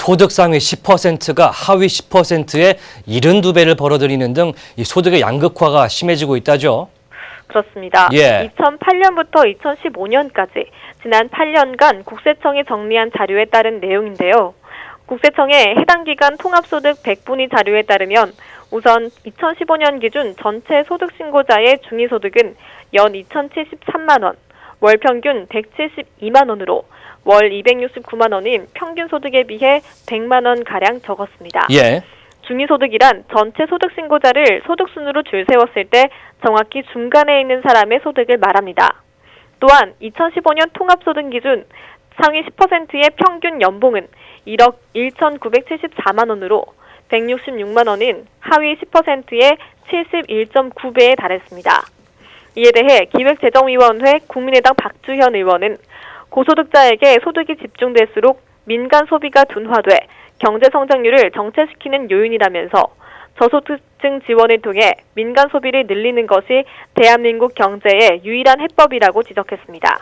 소득 상위 10%가 하위 10%의 72배를 벌어들이는 등 이 소득의 양극화가 심해지고 있다죠. 그렇습니다. 예. 2008년부터 2015년까지 지난 8년간 국세청이 정리한 자료에 따른 내용인데요. 국세청의 해당 기간 통합소득 100분위 자료에 따르면 우선 2015년 기준 전체 소득 신고자의 중위소득은 연 2,073만 원, 월 평균 172만 원으로 월 269만 원인 평균 소득에 비해 100만 원 가량 적었습니다. 예. 중위소득이란 전체 소득 신고자를 소득 순으로 줄 세웠을 때 정확히 중간에 있는 사람의 소득을 말합니다. 또한 2015년 통합소득 기준 상위 10%의 평균 연봉은 1억 1,974만 원으로 166만 원인 하위 10%의 71.9배에 달했습니다. 이에 대해 기획재정위원회 국민의당 박주현 의원은 고소득자에게 소득이 집중될수록 민간 소비가 둔화돼 경제 성장률을 정체시키는 요인이라면서 저소득층 지원을 통해 민간 소비를 늘리는 것이 대한민국 경제의 유일한 해법이라고 지적했습니다.